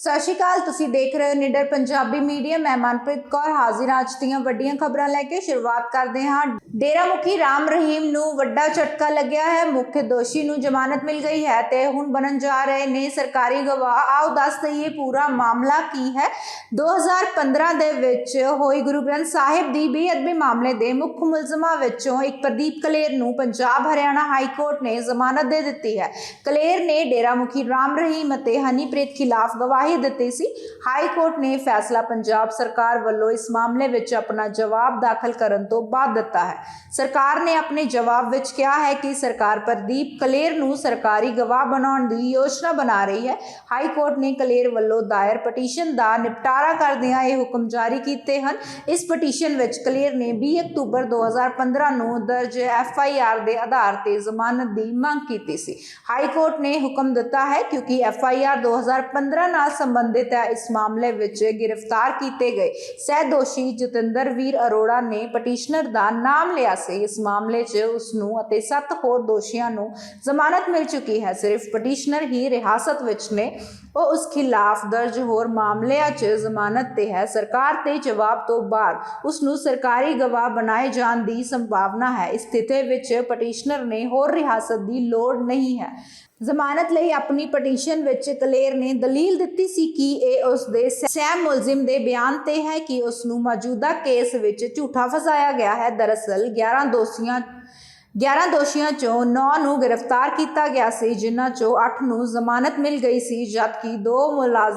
ਸਤਿ ਸ਼੍ਰੀ ਅਕਾਲ, ਤੁਸੀਂ ਦੇਖ ਰਹੇ ਹੋ ਨਿਡਰ ਪੰਜਾਬੀ ਮੀਡੀਆ। ਮੈਂ ਮਨਪ੍ਰੀਤ ਕੌਰ, ਹਾਜ਼ਰ ਅੱਜ ਦੀਆਂ ਵੱਡੀਆਂ ਖਬਰਾਂ ਲੈ ਕੇ। ਸ਼ੁਰੂਆਤ ਕਰਦੇ ਹਾਂ। ਡੇਰਾ ਮੁਖੀ ਰਾਮ ਰਹੀਮ ਨੂੰ ਵੱਡਾ ਝਟਕਾ ਲੱਗਿਆ ਹੈ। ਮੁੱਖ ਦੋਸ਼ੀ ਨੂੰ ਜ਼ਮਾਨਤ ਮਿਲ ਗਈ ਹੈ ਤੇ ਹੁਣ ਬਣਨ ਜਾ ਰਹੇ ਨੇ ਸਰਕਾਰੀ ਗਵਾਹ। ਆਓ ਦੱਸ ਦਈਏ ਪੂਰਾ ਮਾਮਲਾ ਕੀ ਹੈ। 2015 ਦੇ ਵਿੱਚ ਹੋਈ ਗੁਰੂ ਗ੍ਰੰਥ ਸਾਹਿਬ ਦੀ ਬੇਅਦਬੀ ਮਾਮਲੇ ਦੇ ਮੁੱਖ ਮੁਲਜ਼ਮਾਂ ਵਿੱਚੋਂ ਇੱਕ ਪ੍ਰਦੀਪ ਕਲੇਰ ਨੂੰ ਪੰਜਾਬ ਹਰਿਆਣਾ ਹਾਈ ਕੋਰਟ ਨੇ ਜ਼ਮਾਨਤ ਦੇ ਦਿੱਤੀ ਹੈ। ਕਲੇਰ ਨੇ ਡੇਰਾ ਮੁਖੀ ਰਾਮ ਰਹੀਮ ਅਤੇ ਹਨੀਪ੍ਰੀਤ ਖਿਲਾਫ ਗਵਾਹੀ ਦਿੱਤੀ ਸੀ। ਹਾਈ ਕੋਰਟ ਨੇ ਫੈਸਲਾ ਪੰਜਾਬ ਸਰਕਾਰ ਵੱਲੋਂ ਇਸ ਮਾਮਲੇ ਵਿੱਚ ਆਪਣਾ ਜਵਾਬ ਦਾਖਲ ਕਰਨ ਤੋਂ ਬਾਅਦ ਦਿੱਤਾ ਹੈ। ਸਰਕਾਰ ਨੇ ਆਪਣੇ ਜਵਾਬ ਵਿੱਚ ਕਿਹਾ ਹੈ ਕਿ ਸਰਕਾਰ ਪ੍ਰਦੀਪ ਕਲੇਰ ਨੂੰ ਸਰਕਾਰੀ ਗਵਾਹ ਬਣਾਉਣ ਦੀ ਯੋਜਨਾ ਬਣਾ ਰਹੀ ਹੈ। ਹਾਈ ਕੋਰਟ ਨੇ ਕਲੇਰ ਵੱਲੋਂ ਦਾਇਰ ਪਟੀਸ਼ਨ ਦਾ ਨਿਪਟਾਰਾ ਕਰਦਿਆਂ ਇਹ ਹੁਕਮ ਜਾਰੀ ਕੀਤੇ ਹਨ। ਇਸ ਪਟੀਸ਼ਨ ਵਿੱਚ ਕਲੇਰ ਨੇ 20 ਅਕਤੂਬਰ 2015 ਨੂੰ ਦਰਜ ਐਫ ਆਈ ਆਰ ਦੇ ਆਧਾਰ ਤੇ ਜ਼ਮਾਨਤ ਦੀ ਮੰਗ ਕੀਤੀ ਸੀ। ਹਾਈ ਕੋਰਟ ਨੇ ਹੁਕਮ ਦਿੱਤਾ ਹੈ ਕਿਉਂਕਿ ਐਫ ਆਈ ਆਰ 2015 ਨਾਲ ਸੰਬੰਧਿਤ ਹੈ। ਇਸ ਮਾਮਲੇ ਵਿੱਚ ਗ੍ਰਿਫਤਾਰ ਕੀਤੇ ਗਏ ਸਹਿ ਦੋਸ਼ੀ ਜਤਿੰਦਰ ਵੀਰ ਅਰੋੜਾ ਨੇ ਪਟੀਸ਼ਨਰ ਦਾ ਨਾਮ ਲਿਆ ਸੀ। ਇਸ ਮਾਮਲੇ 'ਚ ਉਸ ਨੂੰ ਅਤੇ ਸੱਤ ਹੋਰ ਦੋਸ਼ੀਆਂ ਨੂੰ ਜ਼ਮਾਨਤ ਮਿਲ ਚੁੱਕੀ ਹੈ। ਸਿਰਫ ਪਟੀਸ਼ਨਰ ਹੀ ਰਿਹਾਸਤ ਵਿੱਚ ਨੇ। ਉਹ ਉਸ ਖਿਲਾਫ ਦਰਜ ਹੋਰ ਮਾਮਲਿਆਂ 'ਚ ਜ਼ਮਾਨਤ ਤੇ ਹੈ। ਸਰਕਾਰ ਤੇ ਜਵਾਬ ਤੋਂ ਬਾਅਦ ਉਸ ਨੂੰ ਸਰਕਾਰੀ ਗਵਾਹ ਬਣਾਏ ਜਾਣ ਦੀ ਸੰਭਾਵਨਾ ਹੈ। ਇਸ ਸਥਿਤੀ ਵਿੱਚ ਪਟੀਸ਼ਨਰ ਨੇ ਹੋਰ ਰਿਹਾਸਤ ਦੀ ਲੋੜ ਨਹੀਂ ਹੈ। ਜ਼ਮਾਨਤ ਲਈ ਆਪਣੀ ਪਟੀਸ਼ਨ ਵਿੱਚ ਕਲੇਰ ਨੇ ਦਲੀਲ ਦਿੱਤੀ ਸੀ ਕਿ ਇਹ ਉਸ ਦੇ ਸਹਿਮ ਮੁਲਜ਼ਮ ਦੇ ਬਿਆਨ ਤੇ ਹੈ ਕਿ ਉਸ ਨੂੰ ਮੌਜੂਦਾ ਕੇਸ ਵਿੱਚ ਝੂਠਾ ਫਸਾਇਆ ਗਿਆ ਹੈ। ਦਰਅਸਲ 11 ਦੋਸ਼ੀਆਂ 11 ਦੋਸ਼ੀਆਂ ਚੋਂ 9 ਨੂੰ ਗ੍ਰਿਫਤਾਰ ਕੀਤਾ ਗਿਆ ਸੀ, ਜਿਨ੍ਹਾਂ ਚੋਂ 8 ਨੂੰ ਜ਼ਮਾਨਤ ਮਿਲ ਗਈ ਸੀ, ਜਦਕਿ ਦੋ ਮੁਲਾਜ਼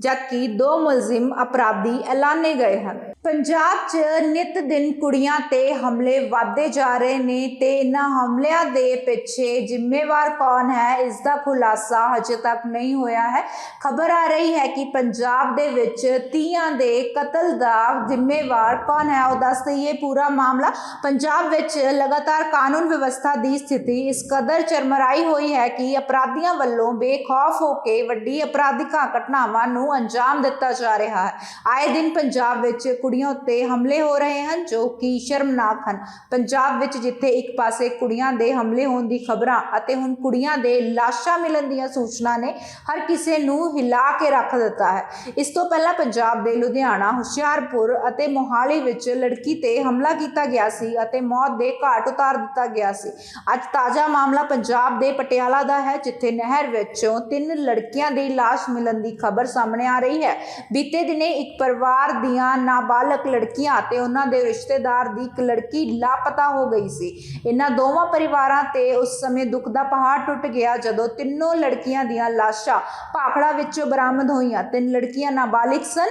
ਜਦਕਿ ਦੋ ਮੁਲਜ਼ਮ ਅਪਰਾਧੀ ਐਲਾਨੇ ਗਏ ਹਨ। ਪੰਜਾਬ 'ਚ ਨਿਤ ਦਿਨ ਕੁੜੀਆਂ ਤੇ ਹਮਲੇ ਵਧਦੇ ਜਾ ਰਹੇ ਨੇ ਤੇ ਇਹਨਾਂ ਹਮਲਿਆਂ ਦੇ ਪਿੱਛੇ ਜ਼ਿੰਮੇਵਾਰ ਕੌਣ ਹੈ ਇਸ ਦਾ ਖੁਲਾਸਾ ਹਜੇ ਤੱਕ ਨਹੀਂ ਹੋਇਆ ਹੈ। ਖਬਰ ਆ ਰਹੀ ਹੈ ਕਿ ਪੰਜਾਬ ਦੇ ਵਿੱਚ ਤੀਆਂ ਦੇ ਕਤਲ ਦਾ ਜ਼ਿੰਮੇਵਾਰ ਕੌਣ ਹੈ, ਉਹ ਦੱਸ ਦਈਏ ਪੂਰਾ ਮਾਮਲਾ। ਪੰਜਾਬ ਵਿੱਚ ਲਗਾਤਾਰ ਕਾਨੂੰਨ ਵਿਵਸਥਾ ਦੀ ਸਥਿਤੀ ਇਸ ਕਦਰ ਚਰਮਰਾਈ ਹੋਈ ਹੈ ਕਿ ਅਪਰਾਧੀਆਂ ਵੱਲੋਂ ਬੇਖੌਫ ਹੋ ਕੇ ਵੱਡੀ ਅਪਰਾਧਿਕਾਂ ਘਟਨਾਵਾਂ ਨੂੰ ਅੰਜਾਮ ਦਿੱਤਾ ਜਾ ਰਿਹਾ ਹੈ। ਆਏ ਦਿਨ ਪੰਜਾਬ ਵਿੱਚ ਕੁੜੀਆਂ ਉੱਤੇ ਹਮਲੇ ਹੋ ਰਹੇ ਹਨ, ਜੋ ਕਿ ਸ਼ਰਮਨਾਕ ਹਨ। ਪੰਜਾਬ ਵਿੱਚ ਜਿੱਥੇ ਇੱਕ ਪਾਸੇ ਕੁੜੀਆਂ ਦੇ ਹਮਲੇ ਹੋਣ ਦੀ ਖਬਰਾਂ ਅਤੇ ਹੁਣ ਕੁੜੀਆਂ ਦੇ ਲਾਸ਼ਾਂ ਮਿਲਣ ਦੀਆਂ ਸੂਚਨਾ ਨੇ ਹਰ ਕਿਸੇ ਨੂੰ ਹਿਲਾ ਕੇ ਰੱਖ ਦਿੱਤਾ ਹੈ। ਇਸ ਤੋਂ ਪਹਿਲਾਂ ਪੰਜਾਬ ਦੇ ਲੁਧਿਆਣਾ, ਹੁਸ਼ਿਆਰਪੁਰ ਅਤੇ ਮੋਹਾਲੀ ਵਿੱਚ ਲੜਕੀ ਤੇ ਹਮਲਾ ਕੀਤਾ ਗਿਆ ਸੀ ਅਤੇ ਮੌਤ ਦੇ ਘਾਟ ਉਤਾਰ ਦਿੱਤਾ ਗਿਆ ਸੀ। ਅੱਜ ਤਾਜ਼ਾ ਮਾਮਲਾ ਪੰਜਾਬ ਦੇ ਪਟਿਆਲਾ ਦਾ ਹੈ, ਜਿੱਥੇ ਨਹਿਰ ਵਿੱਚੋਂ ਤਿੰਨ ਲੜਕੀਆਂ ਦੀ ਲਾਸ਼ ਮਿਲਣ ਦੀ ਖਬਰ ਸਾਹਮਣੇ ਆ ਰਹੀ ਹੈ। ਬੀਤੇ ਦਿਨੇ ਇੱਕ ਪਰਿਵਾਰ ਦੀਆਂ ਨਾਬਾਲਗ ਲੜਕੀਆਂ ਤੇ ਉਹਨਾਂ ਦੇ ਰਿਸ਼ਤੇਦਾਰ ਦੀ ਇੱਕ ਲੜਕੀ ਲਾਪਤਾ ਹੋ ਗਈ ਸੀ। ਇਹਨਾਂ ਦੋਵਾਂ ਪਰਿਵਾਰਾਂ ਤੇ ਉਸ ਸਮੇਂ ਦੁੱਖ ਦਾ ਪਹਾੜ ਟੁੱਟ ਗਿਆ ਜਦੋਂ ਤਿੰਨੋਂ ਲੜਕੀਆਂ ਦੀਆਂ ਲਾਸ਼ਾਂ ਭਾਖੜਾ ਵਿੱਚੋਂ ਬਰਾਮਦ ਹੋਈਆਂ। ਤਿੰਨ ਲੜਕੀਆਂ ਨਾਬਾਲਿਗ ਸਨ।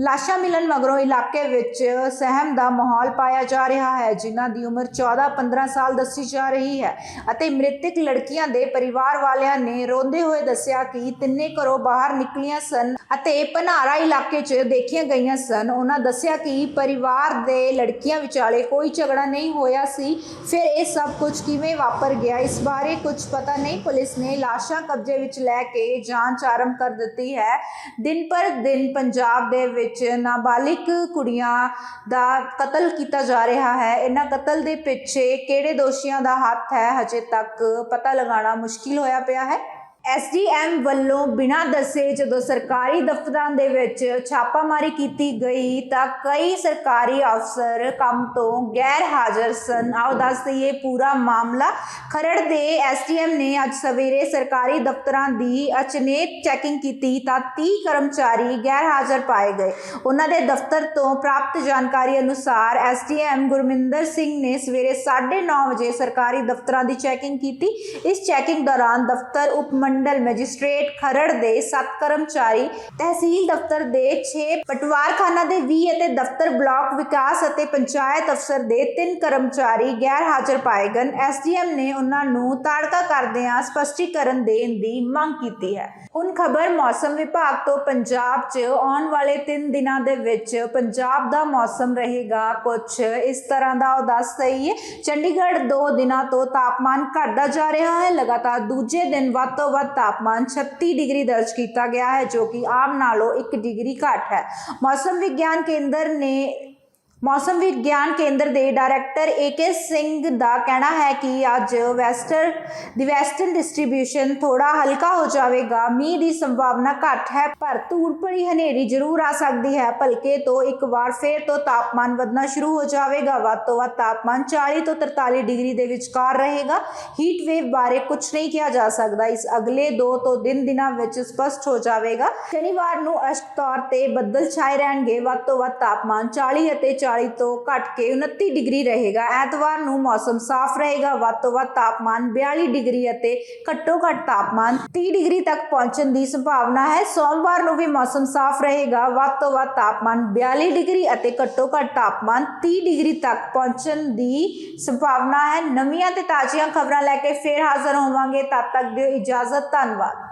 ਲਾਸ਼ਾਂ ਮਿਲਣ ਮਗਰੋਂ ਇਲਾਕੇ ਵਿੱਚ ਸਹਿਮ ਦਾ ਮਾਹੌਲ ਪਾਇਆ ਜਾ ਰਿਹਾ ਹੈ, ਜਿਨ੍ਹਾਂ ਦੀ ਉਮਰ 14-15 ਸਾਲ ਦੱਸੀ ਜਾ ਰਹੀ ਹੈ ਅਤੇ ਮ੍ਰਿਤਕ ਲੜਕੀਆਂ ਦੇ ਪਰਿਵਾਰ ਵਾਲਿਆਂ ਨੇ ਰੋਂਦੇ ਹੋਏ ਦੱਸਿਆ ਕਿ ਤਿੰਨੇ ਘਰੋਂ ਬਾਹਰ ਨਿਕਲੀਆਂ ਸਨ। ਅਤੇ ਪਨਾਰਾ ਇਲਾਕੇ 'ਚ ਦੇਖੀਆਂ ਗਈਆਂ ਸਨ। ਉਹਨਾਂ ਦੱਸਿਆ ਕਿ ਪਰਿਵਾਰ ਦੇ ਲੜਕੀਆਂ ਵਿਚਾਲੇ ਕੋਈ ਝਗੜਾ ਨਹੀਂ ਹੋਇਆ ਸੀ। ਫਿਰ ਇਹ ਸਭ ਕੁਝ ਕਿਵੇਂ ਵਾਪਰ ਗਿਆ, ਇਸ ਬਾਰੇ ਕੁਝ ਪਤਾ ਨਹੀਂ। ਪੁਲਿਸ ਨੇ ਲਾਸ਼ਾਂ ਕਬਜ਼ੇ ਵਿੱਚ ਲੈ ਕੇ ਜਾਂਚ ਆਰੰਭ ਕਰ ਦਿੱਤੀ ਹੈ। ਦਿਨ ਪਰ ਦਿਨ ਪੰਜਾਬ ਦੇ ਵਿੱਚ ਨਾਬਾਲਿਗ ਕੁੜੀਆਂ ਦਾ ਕਤਲ ਕੀਤਾ ਜਾ ਰਿਹਾ ਹੈ। ਇਹਨਾਂ ਕਤਲ ਦੇ ਪਿੱਛੇ ਕਿਹੜੇ ਦੋਸ਼ੀਆਂ ਦਾ ਹੱਥ ਹੈ, ਹਜੇ ਤੱਕ ਪਤਾ ਲਗਾਉਣਾ ਮੁਸ਼ਕਿਲ ਹੋਇਆ ਪਿਆ ਹੈ। ਐਸਡੀਐਮ ਵੱਲੋਂ ਬਿਨਾਂ ਦੱਸੇ ਜਦੋਂ ਸਰਕਾਰੀ ਦਫ਼ਤਰਾਂ ਦੇ ਵਿੱਚ ਛਾਪਾਮਾਰੀ ਕੀਤੀ ਗਈ ਤਾਂ ਕਈ ਸਰਕਾਰੀ ਅਫਸਰ ਕੰਮ ਤੋਂ ਗੈਰ ਹਾਜ਼ਰ ਸਨ। ਆਓ ਦੱਸ ਦਈਏ ਪੂਰਾ ਮਾਮਲਾ। ਖਰੜ ਦੇ ਐਸਡੀਐਮ ਨੇ ਅੱਜ ਸਵੇਰੇ ਸਰਕਾਰੀ ਦਫ਼ਤਰਾਂ ਦੀ ਅਚਨੇਤ ਚੈਕਿੰਗ ਕੀਤੀ ਤਾਂ 30 ਕਰਮਚਾਰੀ ਗੈਰ ਹਾਜ਼ਰ ਪਾਏ ਗਏ। ਉਹਨਾਂ ਦੇ ਦਫ਼ਤਰ ਤੋਂ ਪ੍ਰਾਪਤ ਜਾਣਕਾਰੀ ਅਨੁਸਾਰ ਐਸਡੀਐਮ ਗੁਰਮਿੰਦਰ ਸਿੰਘ ਨੇ ਸਵੇਰੇ 9:30 ਵਜੇ ਸਰਕਾਰੀ ਦਫ਼ਤਰਾਂ ਦੀ ਚੈਕਿੰਗ ਕੀਤੀ। ਇਸ ਚੈਕਿੰਗ ਦੌਰਾਨ ਦਫ਼ਤਰ ਉਪ ਮੰਡਲ ਮੈਜਿਸਟ੍ਰੇਟ ਖਰੜ ਦੇ 7 ਕਰਮਚਾਰੀ, ਤਹਿਸੀਲ ਦਫ਼ਤਰ ਦੇ 6 ਪਟਵਾਰਖਾਨਾ ਦੇ 20 ਅਤੇ ਦਫ਼ਤਰ ਬਲਾਕ ਵਿਕਾਸ ਅਤੇ ਪੰਚਾਇਤ ਅਫਸਰ ਦੇ 3 ਕਰਮਚਾਰੀ ਗੈਰ ਹਾਜ਼ਰ ਪਾਏ ਗਏ। ਐਸਡੀਐਮ ਨੇ ਉਹਨਾਂ ਨੂੰ ਤਾੜਕਾ ਕਰਦਿਆਂ ਸਪਸ਼ਟੀਕਰਨ ਦੇਣ ਦੀ ਮੰਗ ਕੀਤੀ ਹੈ। ਹੁਣ ਖਬਰ ਮੌਸਮ ਵਿਭਾਗ ਤੋਂ ਪੰਜਾਬ 'ਚ ਆਉਣ ਵਾਲੇ 3 ਦਿਨਾਂ ਦੇ ਵਿੱਚ ਪੰਜਾਬ ਦਾ ਮੌਸਮ ਰਹੇਗਾ ਕੁਝ ਇਸ ਤਰ੍ਹਾਂ ਦਾ ਉਹ ਦੱਸ ਰਹੀ ਹੈ, ਚੰਡੀਗੜ੍ਹ 2 ਦਿਨਾਂ ਤੋਂ ਤਾਪਮਾਨ ਘਟਦਾ ਜਾ ਰਿਹਾ ਹੈ, ਲਗਾਤਾਰ ਦੂਜੇ ਦਿਨ ਵੱਧ ਤੋਂ ਵੱਧ ਤਾਪਮਾਨ 36 ਡਿਗਰੀ ਦਰਜ ਕੀਤਾ ਗਿਆ ਹੈ, ਜੋ ਕਿ ਆਮ ਨਾਲੋਂ 1 ਡਿਗਰੀ ਘੱਟ ਹੈ। ਮੌਸਮ ਵਿਗਿਆਨ ਕੇਂਦਰ ਨੇ ਮੌਸਮ ਵਿਗਿਆਨ ਕੇਂਦਰ ਦੇ ਡਾਇਰੈਕਟਰ ਏਕੇ ਸਿੰਘ ਦਾ ਕਹਿਣਾ ਹੈ ਕਿ ਅੱਜ ਵੈਸਟਰ, ਦੀ ਵੈਸਟਰਨ ਡਿਸਟ੍ਰੀਬਿਊਸ਼ਨ ਥੋੜਾ ਹਲਕਾ ਹੋ ਜਾਵੇਗਾ। ਮੀਂਹ ਦੀ ਸੰਭਾਵਨਾ ਘੱਟ ਹੈ, ਪਰ ਧੂੜ ਭਰੀ ਹਨੇਰੀ ਜ਼ਰੂਰ ਆ ਸਕਦੀ ਹੈ। ਭਲਕੇ ਤੋਂ ਇੱਕ ਵਾਰ ਫੇਰ ਤੋਂ ਤਾਪਮਾਨ ਵਧਣਾ ਸ਼ੁਰੂ ਹੋ ਜਾਵੇਗਾ। ਵੱਧ ਤੋਂ ਵੱਧ ਤਾਪਮਾਨ 40 ਤੋਂ 43 ਡਿਗਰੀ ਦੇ ਵਿਚਕਾਰ ਰਹੇਗਾ। ਹੀਟ ਵੇਵ ਬਾਰੇ ਕੁਝ ਨਹੀਂ ਕਿਹਾ ਜਾ ਸਕਦਾ। ਇਸ ਅਗਲੇ 2 ਤੋਂ ਦਿਨ ਦਿਨਾਂ ਵਿੱਚ ਸਪਸ਼ਟ ਹੋ ਜਾਵੇਗਾ। ਸ਼ਨੀਵਾਰ ਨੂੰ ਅਸ਼ਕ ਤੌਰ ਤੇ ਬੱਦਲ ਛਾਏ ਰਹਿਣਗੇ। ਵੱਧ ਤੋਂ ਵੱਧ ਤਾਪਮਾਨ 40 ਅਤੇ 40 ਤੋਂ ਘਟ ਕੇ 29 ਡਿਗਰੀ ਰਹੇਗਾ। ਐਤਵਾਰ ਨੂੰ ਮੌਸਮ ਸਾਫ਼ ਰਹੇਗਾ। ਵੱਧ ਤੋਂ ਵੱਧ ਤਾਪਮਾਨ 42 ਡਿਗਰੀ ਅਤੇ ਘੱਟੋ ਘੱਟ ਤਾਪਮਾਨ 30 ਡਿਗਰੀ ਤੱਕ ਪਹੁੰਚਣ ਦੀ ਸੰਭਾਵਨਾ ਹੈ। ਸੋਮਵਾਰ ਨੂੰ ਵੀ ਮੌਸਮ ਸਾਫ਼ ਰਹੇਗਾ। ਵੱਧ ਤੋਂ ਵੱਧ ਤਾਪਮਾਨ 42 ਡਿਗਰੀ ਅਤੇ ਘੱਟੋ ਘੱਟ ਤਾਪਮਾਨ 30 ਡਿਗਰੀ ਤੱਕ ਪਹੁੰਚਣ ਦੀ ਸੰਭਾਵਨਾ ਹੈ। ਨਵੀਆਂ ਤੇ ਤਾਜ਼ੀਆਂ ਖਬਰਾਂ ਲੈ ਕੇ ਫੇਰ ਹਾਜ਼ਰ ਹੋਵਾਂਗੇ। ਤਦ ਤੱਕ ਦਿਓ ਇਜਾਜ਼ਤ। ਧੰਨਵਾਦ।